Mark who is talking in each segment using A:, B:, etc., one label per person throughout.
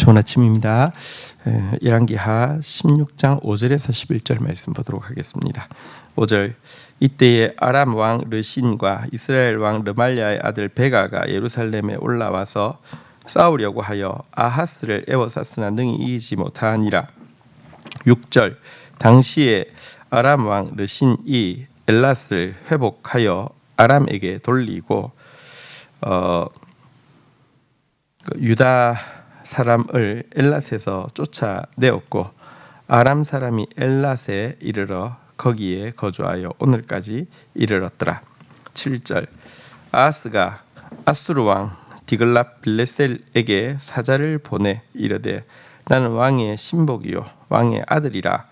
A: 좋은 아침입니다. 열왕기하 16장 5절에서 11절 말씀 보도록 하겠습니다. 5절 이때에 아람 왕 르신과 이스라엘 왕 르말리아의 아들 베가가 예루살렘에 올라와서 싸우려고 하여 아하스를 에워쌌으나 능히 이기지 못하니라. 6절 당시에 아람 왕 르신이 엘라스를 회복하여 아람에게 돌리고 어, 그 유다 사람을 엘랏에서 쫓아내었고 아람 사람이 엘랏에 이르러 거기에 거주하여 오늘까지 이르렀더라. 7절 아스가 아수르 왕 디글랍 빌레셀에게 사자를 보내 이르되 나는 왕의 신복이요 왕의 아들이라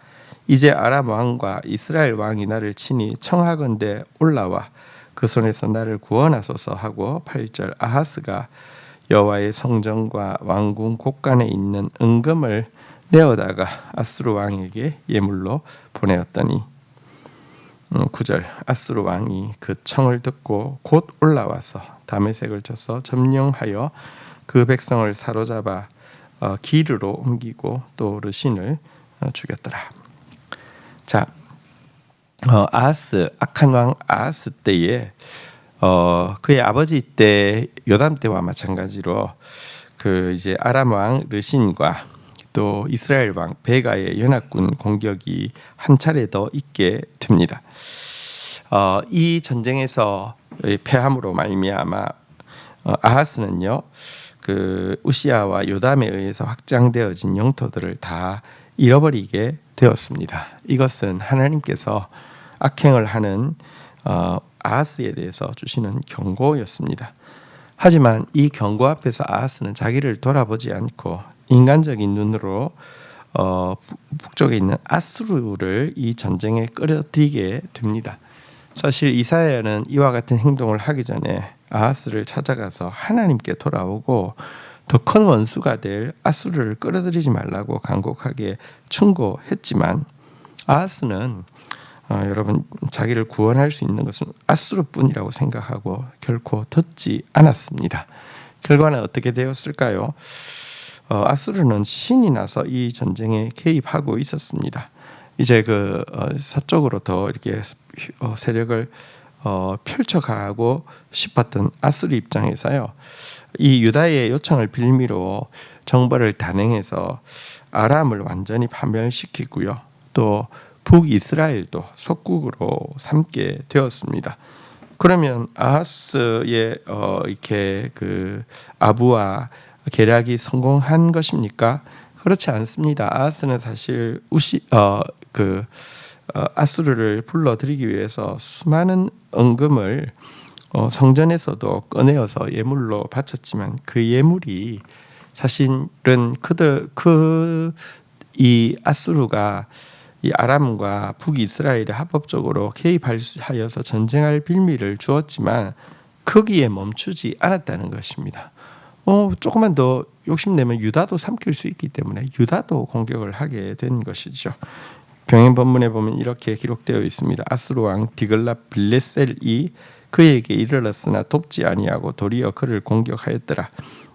A: 이제 아람 왕과 이스라엘 왕이 나를 친히 청하건대 올라와 그 손에서 나를 구원하소서 하고 8절 아하스가 여호와의 성전과 왕궁 곳간에 있는 은금을 내어다가 아수르 왕에게 예물로 보내었더니 9절 음, 아수르 왕이 그 청을 듣고 곧 올라와서 다메색을 쳐서 점령하여 그 백성을 사로잡아 어, 기르로 옮기고 또 르신을 어, 죽였더라. 자, 어, 아하스 악한 왕 아하스 때에 어, 그의 아버지 때 요담 때와 마찬가지로 그 이제 아람 왕 르신과 또 이스라엘 왕 베가의 연합군 공격이 한 차례 더 있게 됩니다. 어, 이 전쟁에서 패함으로 말미암아 어, 아하스는요 그 우시아와 요담에 의해서 확장되어진 영토들을 다 잃어버리게 되었습니다. 이것은 하나님께서 악행을 하는 어, 아하스에 대해서 주시는 경고였습니다. 하지만 이 경고 앞에서 아하스는 자기를 돌아보지 않고 인간적인 눈으로 어, 북쪽에 있는 아수르를 이 전쟁에 끌어들이게 됩니다. 사실 이사야는 이와 같은 행동을 하기 전에 아하스를 찾아가서 하나님께 돌아오고 더 큰 원수가 될 아수르를 끌어들이지 말라고 간곡하게 충고했지만 아하스는 어, 여러분 자기를 구원할 수 있는 것은 아수르뿐이라고 생각하고 결코 듣지 않았습니다. 결과는 어떻게 되었을까요? 어, 아수르는 신이 나서 이 전쟁에 개입하고 있었습니다. 이제 그 어, 서쪽으로 더 이렇게 어, 세력을 어, 펼쳐가고 싶었던 아수르 입장에서요. 이 유다의 요청을 빌미로 정벌을 단행해서 아람을 완전히 파멸시키고요. 또 북이스라엘도 속국으로 삼게 되었습니다. 그러면 아하스의 어, 이렇게 그 아부와 계략이 성공한 것입니까? 그렇지 않습니다. 아하스는 사실 우시 어그 어, 아수르를 불러들이기 위해서 수많은 은금을 어, 성전에서도 꺼내어서 예물로 바쳤지만 그 예물이 사실은 그들 그 이 아수르가 이 아람과 북이스라엘이 합법적으로 개입하여서 전쟁할 빌미를 주었지만 거기에 멈추지 않았다는 것입니다. 어, 조금만 더 욕심내면 유다도 삼킬 수 있기 때문에 유다도 공격을 하게 된 것이죠. 병행 본문에 보면 이렇게 기록되어 있습니다. 아수르 왕 디글라 빌레셀이 그에게 이르렀으나 돕지 아니하고 도리어 그를 공격하였더라.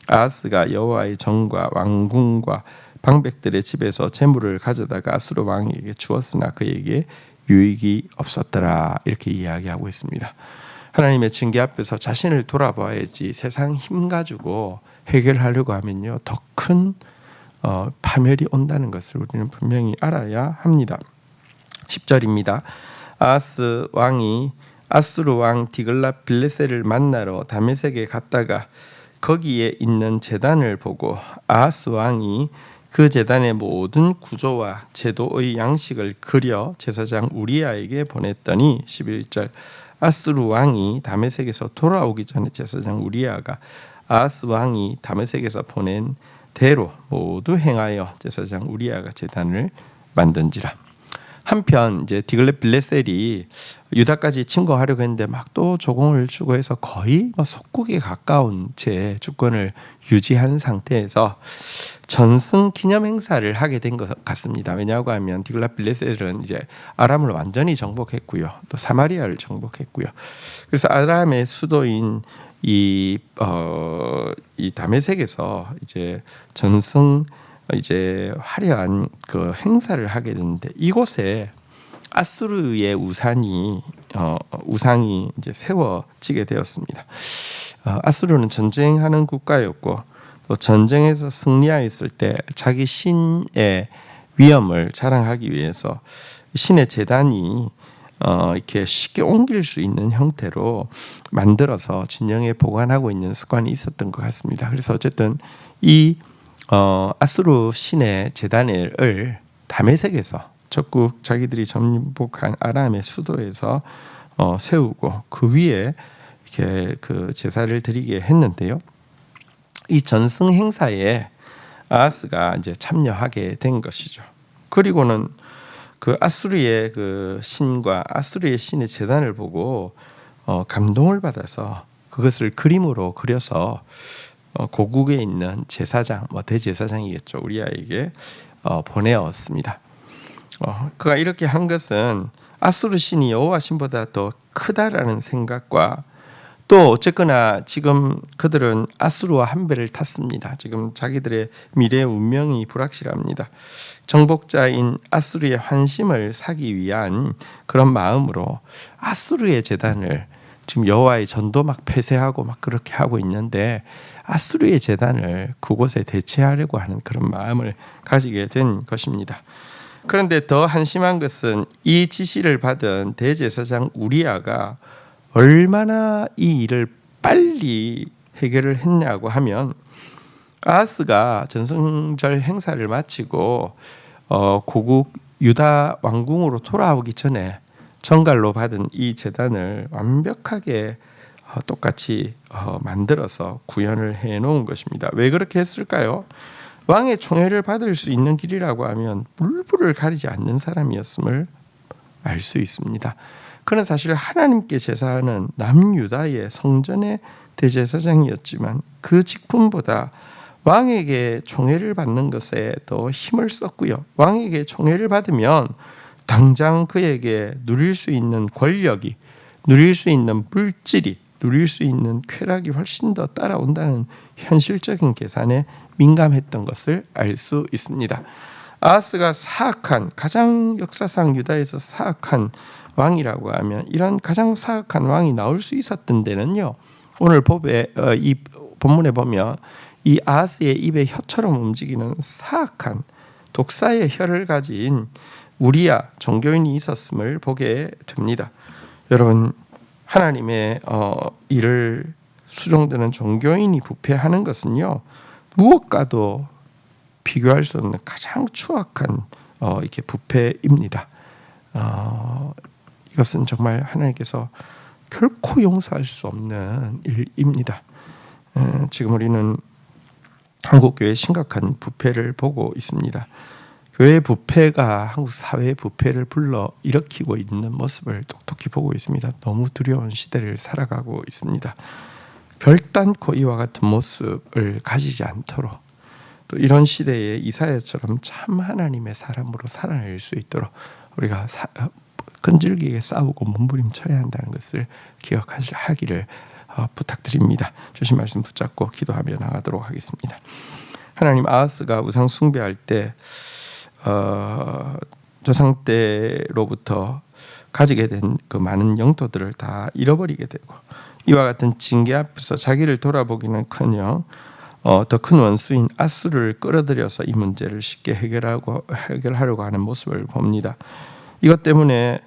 A: 아스가 여호와의 정과 왕궁과 방백들의 집에서 재물을 가져다가 아수르 왕에게 주었으나 그에게 유익이 없었더라 이렇게 이야기하고 있습니다. 하나님의 징계 앞에서 자신을 돌아봐야지 세상 힘 가지고 해결하려고 하면요 더큰 어, 파멸이 온다는 것을 우리는 분명히 알아야 합니다. 10절입니다. 아스 왕이 아수르 왕 디글라 빌레셀을 만나러 다메섹에 갔다가 거기에 있는 제단을 보고 아스 왕이 그 재단의 모든 구조와 제도의 양식을 그려 제사장 우리아에게 보냈더니 11절 아스르 왕이 다메섹에서 돌아오기 전에 제사장 우리아가 아스 왕이 다메섹에서 보낸 대로 모두 행하여 제사장 우리아가 제단을 만든지라. 한편 이제 디글렛 빌레셀이 유다까지 침공하려고 했는데 막 또 조공을 주고 해서 거의 뭐 속국에 가까운 채 주권을 유지한 상태에서 전승 기념 행사를 하게 된 것 같습니다. 왜냐하고 하면 디글라 빌레셀은 이제 아람을 완전히 정복했고요. 또 사마리아를 정복했고요. 그래서 아람의 수도인 이, 어, 이 다메섹에서 이제 전승 이제 화려한 그 행사를 하게 되는데 이곳에 아수르의 우산이 어, 우상이 이제 세워지게 되었습니다. 어, 아수르는 전쟁하는 국가였고 또 전쟁에서 승리하였을 때 자기 신의 위엄을 자랑하기 위해서 신의 재단이 어, 이렇게 쉽게 옮길 수 있는 형태로 만들어서 진영에 보관하고 있는 습관이 있었던 것 같습니다. 그래서 어쨌든 이 어, 아수르 신의 재단을 다메섹에서 적국 자기들이 정복한 아람의 수도에서 어, 세우고 그 위에 이렇게 그 제사를 드리게 했는데요. 이 전승 행사에 아하스가 이제 참여하게 된 것이죠. 그리고는 그 아수르의 그 신과 아수르의 신의 재단을 보고 어, 감동을 받아서 그것을 그림으로 그려서 어, 고국에 있는 제사장, 뭐 대제사장이겠죠. 우리아에게 어, 보내었습니다. 어, 그가 이렇게 한 것은 아수르 신이 여호와 신보다 더 크다라는 생각과 또 어쨌거나 지금 그들은 아수르와 한 배를 탔습니다. 지금 자기들의 미래 운명이 불확실합니다. 정복자인 아수르의 환심을 사기 위한 그런 마음으로 아수르의 재단을 지금 여호와의 전도 막 폐쇄하고 막 그렇게 하고 있는데 아수르의 재단을 그곳에 대체하려고 하는 그런 마음을 가지게 된 것입니다. 그런데 더 한심한 것은 이 지시를 받은 대제사장 우리아가 얼마나 이 일을 빨리 해결을 했냐고 하면 아하스가 전승절 행사를 마치고 어, 고국 유다 왕궁으로 돌아오기 전에 정갈로 받은 이 재단을 완벽하게 어, 똑같이 어, 만들어서 구현을 해 놓은 것입니다. 왜 그렇게 했을까요? 왕의 총애를 받을 수 있는 길이라고 하면 물불을 가리지 않는 사람이었음을 알 수 있습니다. 그는 사실 하나님께 제사하는 남유다의 성전의 대제사장이었지만 그 직분보다 왕에게 총애를 받는 것에 더 힘을 썼고요. 왕에게 총애를 받으면 당장 그에게 누릴 수 있는 권력이 누릴 수 있는 물질이 누릴 수 있는 쾌락이 훨씬 더 따라온다는 현실적인 계산에 민감했던 것을 알 수 있습니다. 아하스가 사악한 가장 역사상 유다에서 사악한 왕이라고 하면 이런 가장 사악한 왕이 나올 수 있었던 데는요. 오늘 법에 어, 이 본문에 보면 이 아하스의 입에 혀처럼 움직이는 사악한 독사의 혀를 가진 우리야 종교인이 있었음을 보게 됩니다. 여러분 하나님의 어, 일을 수종되는 종교인이 부패하는 것은요 무엇과도 비교할 수 없는 가장 추악한 어, 이렇게 부패입니다. 어, 이것은 정말 하나님께서 결코 용서할 수 없는 일입니다. 에, 지금 우리는 한국 교회 심각한 부패를 보고 있습니다. 교회 부패가 한국 사회 부패를 불러 일으키고 있는 모습을 똑똑히 보고 있습니다. 너무 두려운 시대를 살아가고 있습니다. 결단코 이와 같은 모습을 가지지 않도록 또 이런 시대에 이사야처럼 참 하나님의 사람으로 살아낼 수 있도록 우리가 사, 끈질기게 싸우고 몸부림쳐야 한다는 것을 기억하기를 어, 부탁드립니다. 주신 말씀 붙잡고 기도하며 나가도록 하겠습니다. 하나님 아하스가 우상 숭배할 때 어, 조상 때로부터 가지게 된 그 많은 영토들을 다 잃어버리게 되고 이와 같은 징계 앞에서 자기를 돌아보기는커녕 어, 더 큰 원수인 아수를 끌어들여서 이 문제를 쉽게 해결하고 해결하려고 하는 모습을 봅니다. 이것 때문에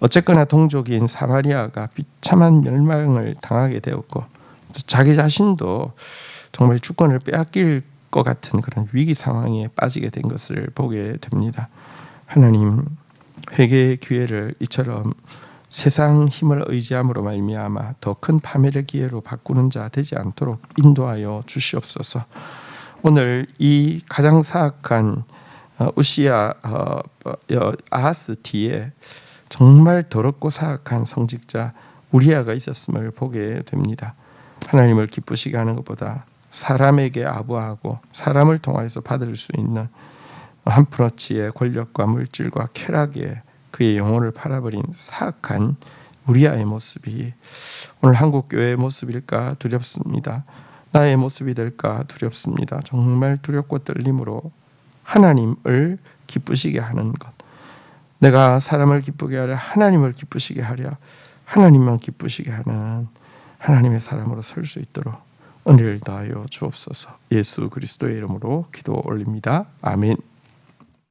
A: 어쨌거나 동족인 사마리아가 비참한 멸망을 당하게 되었고 자기 자신도 정말 주권을 빼앗길 것 같은 그런 위기 상황에 빠지게 된 것을 보게 됩니다. 하나님 회개의 기회를 이처럼 세상 힘을 의지함으로 말미암아 더 큰 파멸의 기회로 바꾸는 자 되지 않도록 인도하여 주시옵소서. 오늘 이 가장 사악한 어, 우시아 어, 어, 아하스 뒤에 정말 더럽고 사악한 성직자 우리아가 있었음을 보게 됩니다. 하나님을 기쁘시게 하는 것보다 사람에게 아부하고 사람을 통하여서 받을 수 있는 한 푸러치의 권력과 물질과 쾌락에 그의 영혼을 팔아버린 사악한 우리아의 모습이 오늘 한국 교회의 모습일까 두렵습니다. 나의 모습이 될까 두렵습니다. 정말 두렵고 떨림으로 하나님을 기쁘시게 하는 것. 내가 사람을 기쁘게 하려 하나님을 기쁘시게 하려 하나님만 기쁘시게 하는 하나님의 사람으로 설 수 있도록 은혜를 다하여 주옵소서. 예수 그리스도의 이름으로 기도 올립니다. 아멘.